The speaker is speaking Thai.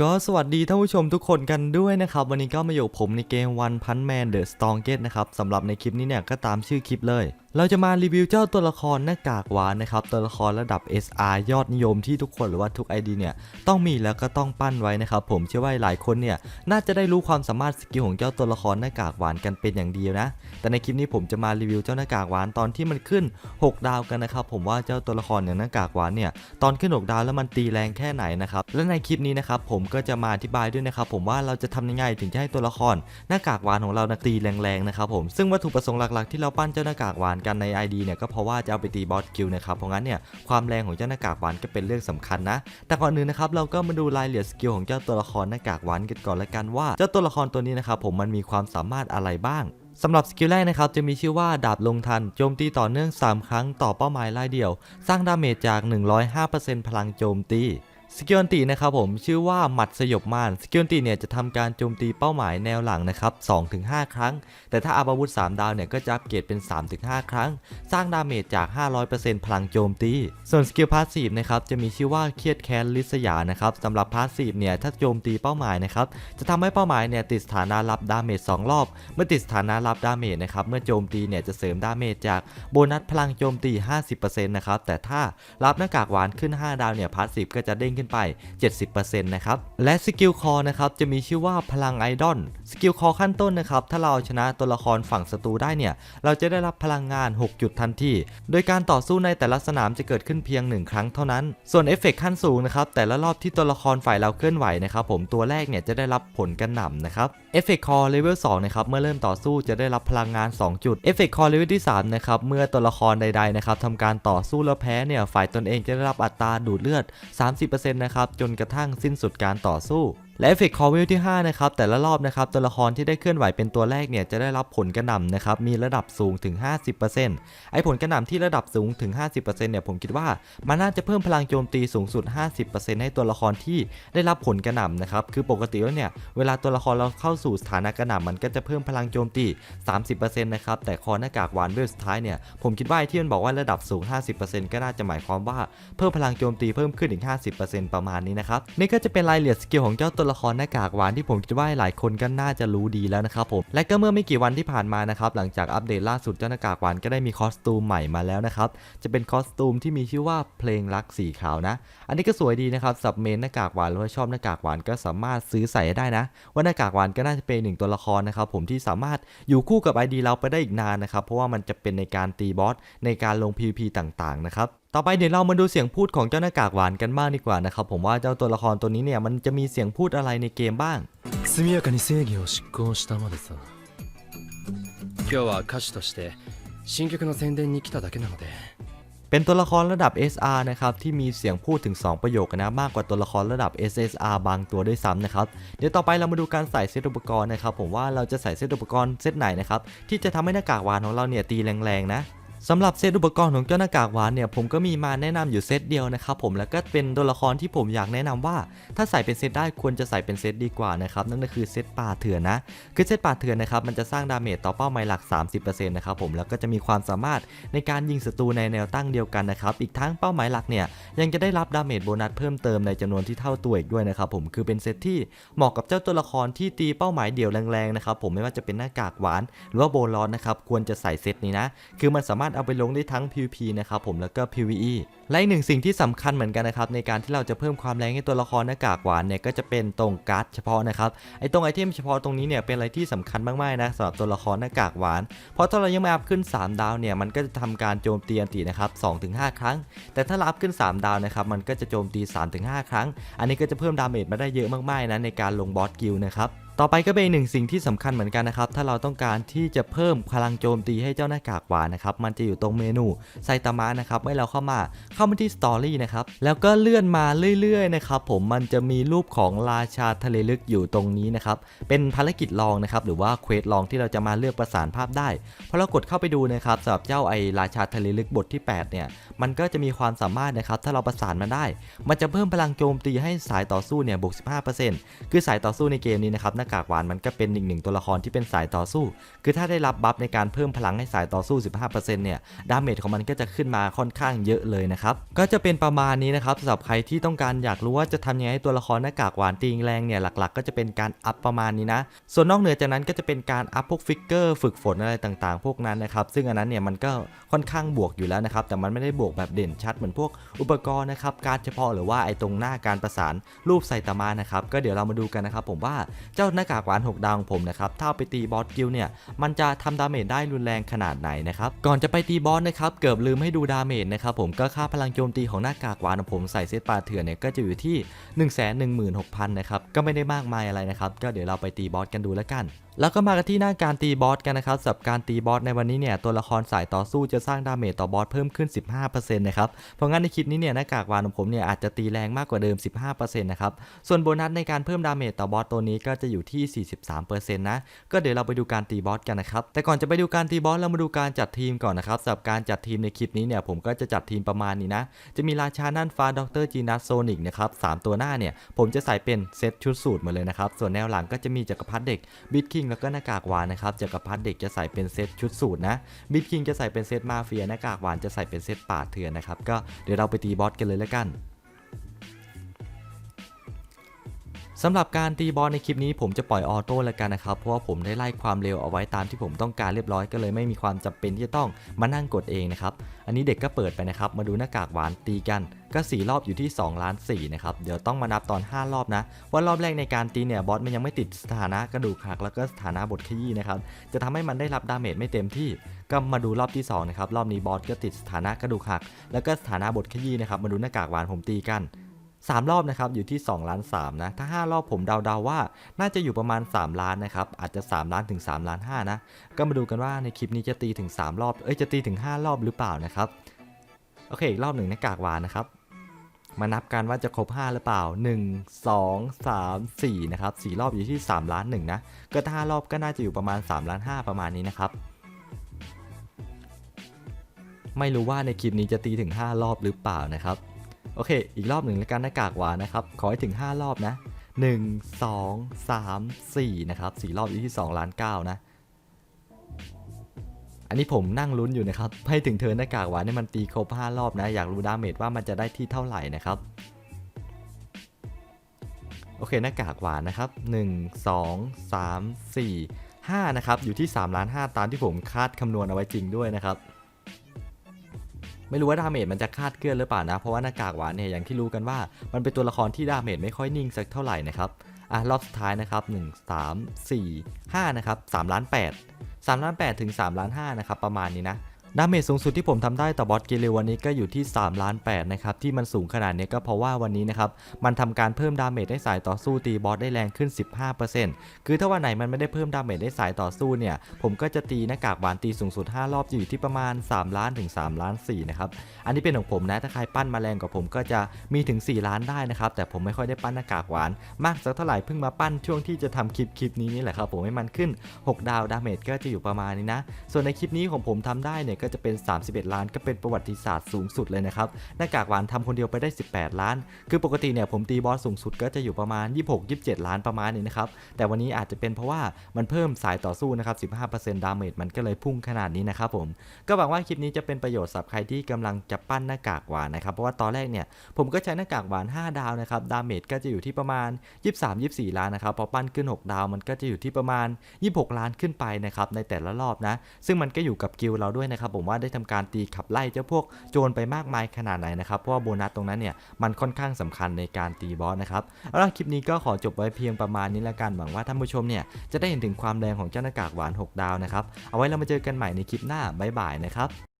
ก็สวัสดีท่านผู้ชมทุกคนกันด้วยนะครับ วันนี้ก็มาอยู่ผมในเกมวันพันแมนเดอะสตองเกตนะครับสำหรับในคลิปนี้เนี่ยก็ตามชื่อคลิปเลย เราจะมารีวิวเจ้าตัวละครหน้ากากหวานนะครับ ตัวละครระดับ SR ยอดนิยมที่ทุกคนหรือว่าทุก ID เนี่ยต้องมีแล้วก็ต้องปั้นไว้นะครับ ผมเชื่อว่าหลายคนเนี่ยน่าจะได้รู้ความสามารถสกิลของเจ้าตัวละครหน้ากากหวานกันเป็นอย่างดีนะ แต่ในคลิปนี้ผมจะมารีวิวเจ้าหน้ากากหวานตอนที่มันขึ้น 6 ดาวกันนะครับ ผมว่าเจ้าตัวละครอย่างหน้ากากหวานเนี่ยตอนขึ้น 6 ดาวแล้วมันตีแรงแค่ไหนนะครับ และในคลิปนี้นะครับผมก็จะมาอธิบายด้วยนะครับผมว่าเราจะทำยังไงถึงจะให้ตัวละครหน้ากากหวานของเราตีแรงๆนะครับผมซึ่งวัตถุประสงค์หลักๆ ที่เราปั้นเจ้าหน้ากากหวานกันใน ID เนี่ยก็เพราะว่าจะเอาไปตีบอสคิวนะครับเพราะงั้นเนี่ยความแรงของเจ้าหน้ากากหวานก็เป็นเรื่องสำคัญนะ แต่ก่อนอื่นนะครับเราก็มาดูรายละเอียดสกิลของเจ้าตัวละครหน้ากากหวานกันก่อนละกันว่าเจ้าตัวละครตัวนี้นะครับผมมันมีความสามารถอะไรบ้างสำหรับสกิลแรกนะครับจะมีชื่อว่าดาบลงทันโจมตีต่อเนื่อง 3 ครั้งต่อเป้าหมายรายเดียว สร้างดาเมจจาก 105%พลังโจมตี สกิลอันตินะครับผมชื่อว่าหมัดสยบม่านสกิลอันติเนี่ยจะทำการโจมตีเป้าหมายแนวหลังนะครับ2-5 ครั้ง แต่ถ้าอาวุธ 3 ดาวเนี่ยก็จะอัปเกรดเป็น 3-5 ครั้ง สร้างดาเมจจาก 500%พลังโจมตี ส่วนสกิลพาสซีฟนะครับจะมีชื่อว่าเครียดแค้นลิษยานะครับสำหรับพาสซีฟเนี่ยถ้าโจมตีเป้าหมายนะครับจะทำให้เป้าหมายเนี่ยติดสถานะรับดาเมจ2รอบ เมื่อติดสถานะรับดาเมจนะครับเมื่อโจมตีเนี่ยจะเสริมดาเมจจากโบนัสพลังโจมตี 50%นะครับแต่ถ้ารับหน้ากากหวานขึ้น 5 ดาวเนี่ยพาสซีฟก็จะเด้งขึ้นไป 70%นะครับ และสกิลคอนะครับจะมีชื่อว่าพลังไอดอลสกิลคอขั้นต้นนะครับ ถ้าเราชนะตัวละครฝั่งศัตรูได้เนี่ย เราจะได้รับพลังงาน 6 จุดทันที โดยการต่อสู้ในแต่ละสนามจะเกิดขึ้นเพียง 1 ครั้งเท่านั้น ส่วนเอฟเฟกต์ขั้นสูงนะครับ แต่ละรอบที่ตัวละครฝ่ายเราเคลื่อนไหวนะครับผมตัวแรกเนี่ยจะได้รับผลกระหน่ำนะครับเอฟเฟกต์คอเลเวล2นะครับเมื่อเริ่มต่อสู้จะได้รับพลังงาน 2 จุดเอฟเฟกต์คอเลเวลที่3นะครับเมื่อตัวละครใดๆนะครับทำการต่อสู้แล้วแพ้เนี่ยฝ่ายตนเองจะได้รับอัตราดูดเลือด 30%นะครับ จนกระทั่งสิ้นสุดการต่อสู้ และเอฟเฟกต์คอเวลที่5นะครับแต่ละรอบนะครับตัวละครที่ได้เคลื่อนไหวเป็นตัวแรกเนี่ยจะได้รับผลกระหน่ำนะครับมีระดับสูงถึง 50%ไอ้ผลกระหน่ำที่ระดับสูงถึง 50%เนี่ยผมคิดว่ามันน่าจะเพิ่มพลังโจมตีสูงสุด 50%ให้ตัวละครที่ได้รับผลกระหน่ำนะครับคือปกติแล้วเนี่ยเวลาตัวละครเราเข้าสู่สถานะกระหน่ำมันก็จะเพิ่มพลังโจมตี 30%นะครับแต่คอหน้ากากหวานเวลสุดท้ายเนี่ยผมคิดว่าไอที่มันบอกว่าระดับสูง 50%ก็น่าจะหมายความว่าเพิ่มพลังโจมตีเพิ่มขึ้นอีก 50%ประมาณนี้นะครับนี่ก็จะเป็นรายละเอียดสกิลของเจ้าตัวัวละครหน้ากากหวานที่ผมคิดว่าหลายคนก็น่าจะรู้ดีแล้วนะครับผมและก็เมื่อไม่กี่วันที่ผ่านมานะครับหลังจากอัปเดตล่าสุดเจ้าหน้ากากหวานก็ได้มีคอสตูมใหม่มาแล้วนะครับจะเป็นคอสตูมที่มีชื่อว่าเพลงรักสีขาวนะ อันนี้ก็สวยดีนะครับสับเมนหน้ากากหวานหรือว่าชอบหน้ากากหวานก็สามารถซื้อใส่ได้นะ ว่าหน้ากากหวานก็น่าจะเป็นหนึ่งตัวละครนะครับผมที่สามารถอยู่คู่กับ ID เราไปได้อีกนานนะครับเพราะว่ามันจะเป็นในการตีบอสในการลง PVP ต่างๆนะครับ ต่อไปเดี๋ยวเรามาดูเสียงพูดของเจ้าหน้ากากหวานกันบ้างดีกว่านะครับผมว่าเจ้าตัวละครตัวนี้เนี่ยมันจะมีเสียงพูดอะไรในเกมบ้าง 速やかに正義を執行したまでさ今日は歌手として新曲の宣伝に来ただけなので เป็นตัวละครระดับ SR นะครับที่มีเสียงพูดถึง 2 ประโยคนะมากกว่าตัวละครระดับ SSR บางตัวด้วยซ้ำนะครับเดี๋ยวต่อไปเรามาดูการใส่เซตอุปกรณ์นะครับผมว่าเราจะใส่เซตอุปกรณ์เซตไหนนะครับที่จะทำให้หน้ากากหวานของเราเนี่ยตีแรงๆนะ สำหรับเซตอุปกรณ์ของเจ้าหน้ากากหวานเนี่ยผมก็มีมาแนะนำอยู่เซตเดียวนะครับผมแล้วก็เป็นตัวละครที่ผมอยากแนะนำว่า ถ้าใส่เป็นเซตได้ควรจะใส่เป็นเซตดีกว่านะครับนั่นก็คือเซตป่าเถื่อนนะคือเซตป่าเถื่อนนะครับมันจะสร้างดาเมจต่อเป้าหมายหลัก 30%นะครับผมแล้วก็จะมีความสามารถในการยิงศัตรูในแนวตั้งเดียวกันนะครับอีกทั้งเป้าหมายหลักเนี่ยยังจะได้รับดาเมจโบนัสเพิ่มเติมในจำนวนที่เท่าตัวอีกด้วยนะครับผมคือเป็นเซตที่เหมาะกับเจ้าตัวละครที่ตีเป้าหมายเดี่ยวแรงๆนะครับผมไม่ว่าจะเป็นหน้ากากหวาน หรือว่าโบลอนนะครับควรจะใส่เซตนี้นะคือมันสามารถเอาไปลงได้ทั้ง PVP นะครับผมแล้วก็ PVE และอีกหนึ่งสิ่งที่สำคัญเหมือนกันนะครับในการที่เราจะเพิ่มความแรงให้ตัวละครหน้ากากหวานเนี่ยก็จะเป็นตรงการ์ดเฉพาะนะครับไอตรงไอเทมเฉพาะตรงนี้เนี่ยเป็นอะไรที่สำคัญมากๆนะสำหรับตัวละครหน้ากากหวาน เพราะถ้าเรายังไม่อัพขึ้น 3 ดาวเนี่ยมันก็จะทำการโจมตีอันตินะครับ2-5ครั้ง แต่ถ้าเราอัพขึ้น 3 ดาวนะครับมันก็จะโจมตี3-5 ครั้ง อันนี้ก็จะเพิ่มดาเมจมาได้เยอะมากๆนะในการลงบอสกิลนะครับ ต่อไปก็เป็นหนึ่งสิ่งที่สำคัญเหมือนกันนะครับ ถ้าเราต้องการที่จะเพิ่มพลังโจมตีให้เจ้าหน้ากากหวานนะครับ มันจะอยู่ตรงเมนูไซตามะนะครับเมื่อเราเข้ามาเข้ามาที่สตอรี่นะครับ แล้วก็เลื่อนมาเรื่อยๆนะครับผมมันจะมีรูปของราชาทะเลลึกอยู่ตรงนี้นะครับ เป็นภารกิจลองนะครับ หรือว่าเควสลองที่เราจะมาเลือกประสานภาพได้พอเรากดเข้าไปดูนะครับสำหรับเจ้าไอราชาทะเลลึกบทที่ 8 เนี่ย มันก็จะมีความสามารถนะครับ ถ้าเราประสานมันได้ มันจะเพิ่มพลังโจมตีให้สายต่อสู้เนี่ยบวก15%คือสายต่อสู้ในเกมนี้นะครับน้ากากหวานมันก็เป็นอีกหนึ่งตัวละครที่เป็นสายต่อสู้ คือถ้าได้รับบัฟในการเพิ่มพลังให้สายต่อสู้ 15%เนี่ย ดาเมจของมันก็จะขึ้นมาค่อนข้างเยอะเลยนะครับ ก็จะเป็นประมาณนี้นะครับสำหรับใครที่ต้องการอยากรู้ว่าจะทำยังไงให้ตัวละครหน้ากากหวานตีแรงเนี่ยหลักๆ ก็จะเป็นการอัพประมาณนี้นะ ส่วนนอกเหนือจากนั้นก็จะเป็นการอัพพวกฟิกเกอร์ฝึกฝนอะไรต่างๆ พวกนั้นนะครับ ซึ่งอันนั้นเนี่ยมันก็ค่อนข้างบวกอยู่แล้วนะครับ แต่มันไม่ได้บวกแบบเด่นชัดเหมือนพวกอุปกรณ์นะครับการเฉพาะหรือว่าไอ้ตรงหน้าการประสานรูปไซตามะนะครับก็เดี๋ยวเรามาดูกันนะครับผมว่าเจ้าหน้ากากหวานหกดาวของผมนะครับถ้าเอาไปตีบอสกิลเนี่ยมันจะทำดาเมจได้รุนแรงขนาดไหนนะครับก่อนจะไปตีบอสนะครับเกือบลืมให้ดูดาเมจนะครับผมก็ค่าพลังโจมตีของหน้ากากหวานของผมใส่เซตปลาเถื่อนเนี่ยก็จะอยู่ที่ 1 1 6 0 0 0นะครับก็ไม่ได้มากมายอะไรนะครับก็เดี๋ยวเราไปตีบอสกันดูแล้วกันแล้วก็มากันที่หน้าการตีบอสกันนะครับสำหรับการตีบอสในวันนี้เนี่ยตัวละครสายต่อสู้จะสร้างดาเมจต่อบอสเพิ่มขึ้น 15%นะครับเพราะงั้นในคลิปนี้เนี่ยหน้ากากวานของผมเนี่ยอาจจะตีแรงมากกว่าเดิม 15%นะครับส่วนโบนัสในการเพิ่มดาเมจต่อบอสตัวนี้ก็จะอยู่ที่ 43%นะก็เดี๋ยวเราไปดูการตีบอสกันนะครับแต่ก่อนจะไปดูการตีบอสเรามาดูการจัดทีมก่อนนะครับสำหรับการจัดทีมในคลิปนี้เนี่ยผมก็จะจัดทีมประมาณนี้นะจะมีราชาน่านฟ้าดรจีนัสโซนิกนะครับสามตัวหน้าเนี่ยผมจะใส่เป็นเซตชุดสูตรมาเลยนะครับส่วนแนวหลังก็จะมีจักรพรรดิเด็กบิทคิงแล้วก็หน้ากากหวานนะครับจักรพรรดิเด็กจะใส่เป็นเซตชุดสูตรนะบิทคิงจะใส่เป็นเซตมาเฟียหน้ากากหวานจะใส่เป็นเซตป่าดเถื่อนนะครับก็เดี๋ยวเราไปตีบอสกันเลยแล้วกัน สำหรับการตีบอลในคลิปนี้ผมจะปล่อยออโต้แล้วกันนะครับเพราะว่าผมได้ไล่ความเร็วเอาไว้ตามที่ผมต้องการเรียบร้อยก็เลยไม่มีความจำเป็นที่จะต้องมานั่งกดเองนะครับอันนี้เด็กก็เปิดไปนะครับมาดูหน้ากากหวานตีกันก็ 4 รอบอยู่ที่2ล้าน4นะครับเดี๋ยวต้องมานับตอน 5 รอบนะ ว่ารอบแรกในการตีเนี่ยบอสมันยังไม่ติดสถานะกระดูกหักแล้วก็สถานะบทขยี้นะครับจะทำให้มันได้รับดาเมจไม่เต็มที่ ก็มาดูรอบที่สองนะครับรอบนี้บอสก็ติดสถานะกระดูกหัก แล้วก็สถานะบทขยี้นะครับมาดูหน้ากากหวานผมตีกัน 3 รอบนะครับอยู่ที่2ล้าน3นะถ้า 5 รอบผมเดาๆว่า น่าจะอยู่ประมาณ 3 ล้านนะครับอาจจะ 3 ล้านถึง3ล้าน5นะก็มาดูกันว่าในคลิปนี้จะตีถึง 3 รอบเอ้ยจะตีถึง 5 รอบหรือเปล่านะครับโอเคอีกรอบหนึ่งหน้ากากวานนะครับมานับกันว่าจะครบ 5 หรือเปล่า 1 2 3 4 นะครับ 4 รอบอยู่ที่ 3 ล้าน1นะ ก็ถ้า 5 รอบก็น่าจะอยู่ประมาณ 3 ล้าน 5 ประมาณนี้นะครับ ไม่รู้ว่าในคลิปนี้จะตีถึง 5 รอบหรือเปล่านะครับ โอเค อีกรอบหนึ่งแล้วกันหน้ากากหวานนะครับ ขอให้ถึง 5 รอบนะ 1 2 3 4 นะครับ 4 รอบอยู่ที่2ล้าน9นะ อันนี้ผมนั่งลุ้นอยู่นะครับ ให้ถึงเธอหน้ากากหวานให้มันตีครบ 5 รอบนะ อยากรู้ดาเมจว่ามันจะได้ที่เท่าไหร่นะครับ โอเคหน้ากากหวานนะครับ 1 2 3 4 5 นะครับ อยู่ที่3ล้าน5ตามที่ผมคาดคำนวณเอาไว้จริงด้วยนะครับ ไม่รู้ว่าดาเมจมันจะคาดเคลื่อนหรือเปล่านะ เพราะว่าหน้ากากหวานเนี่ยอย่างที่รู้กันว่า มันเป็นตัวละครที่ดาเมจไม่ค่อยนิ่งสักเท่าไหร่นะครับอะรอบสุดท้ายนะครับ 1 3 4 5 นะครับ3ล้าน8 3ล้าน8ถึง3ล้าน5นะครับประมาณนี้นะ ดาเมจสูงสุดที่ผมทำได้ต่อบอสเกเรวันนี้ก็อยู่ที่3ล้าน8นะครับที่มันสูงขนาดนี้ก็เพราะว่าวันนี้นะครับมันทำการเพิ่มดาเมจให้สายต่อสู้ตีบอสได้แรงขึ้น 15%คือถ้าวันไหนมันไม่ได้เพิ่มดาเมจให้สายต่อสู้เนี่ยผมก็จะตีหน้ากากหวานตีสูงสุด 5 รอบอยู่ที่ประมาณ 3 ล้านถึง3ล้าน4นะครับอันนี้เป็นของผมนะถ้าใครปั้นมาแรงกว่าผมก็จะมีถึง 4 ล้านได้นะครับแต่ผมไม่ค่อยได้ปั้นหน้ากากหวาน มากสักเท่าไหร่เพิ่งมาปั้นช่วงที่จะทำคลิปคลิปนี้นี่แหละครับผมให้มันขึ้น 6 ดาวดาเมจก็จะอยู่ประมาณนี้นะส่วนในคลิปนี้ของผมทำได้เนี่ยก็จะเป็น 31 ล้าน ก็เป็นประวัติศาสตร์สูงสุดเลยนะครับ หน้ากากหวานทำคนเดียวไปได้ 18 ล้าน คือปกติเนี่ยผมตีบอสสูงสุดก็จะอยู่ประมาณ 26-27 ล้านประมาณนี้นะครับ แต่วันนี้อาจจะเป็นเพราะว่ามันเพิ่มสายต่อสู้นะครับ 15%ดาเมจมันก็เลยพุ่งขนาดนี้นะครับผม ก็หวังว่าคลิปนี้จะเป็นประโยชน์สำหรับใครที่กำลังจะปั้นหน้ากากหวานนะครับ เพราะว่าตอนแรกเนี่ยผมก็ใช้หน้ากากหวาน 5 ดาวนะครับ ดาเมจก็จะอยู่ที่ประมาณ 23-24 ล้านนะครับ พอปั้นขึ้น 6 ดาวมันก็จะอยู่ที่ประมาณ 26 ล้านขึ้นไปนะครับในแต่ละรอบนะ ซึ่งมันก็อยู่กับกิลเราด้วยนะครับผมว่าได้ทำการตีขับไล่เจ้าพวกโจรไปมากมายขนาดไหนนะครับเพราะว่าโบนัสตรงนั้นเนี่ยมันค่อนข้างสำคัญในการตีบอสนะครับเอาล่ะคลิปนี้ก็ขอจบไว้เพียงประมาณนี้ละกันหวังว่าท่านผู้ชมเนี่ยจะได้เห็นถึงความแรงของเจ้าหน้ากากหวาน 6 ดาวนะครับเอาไว้เรามาเจอกันใหม่ในคลิปหน้าบ๊ายบายนะครับ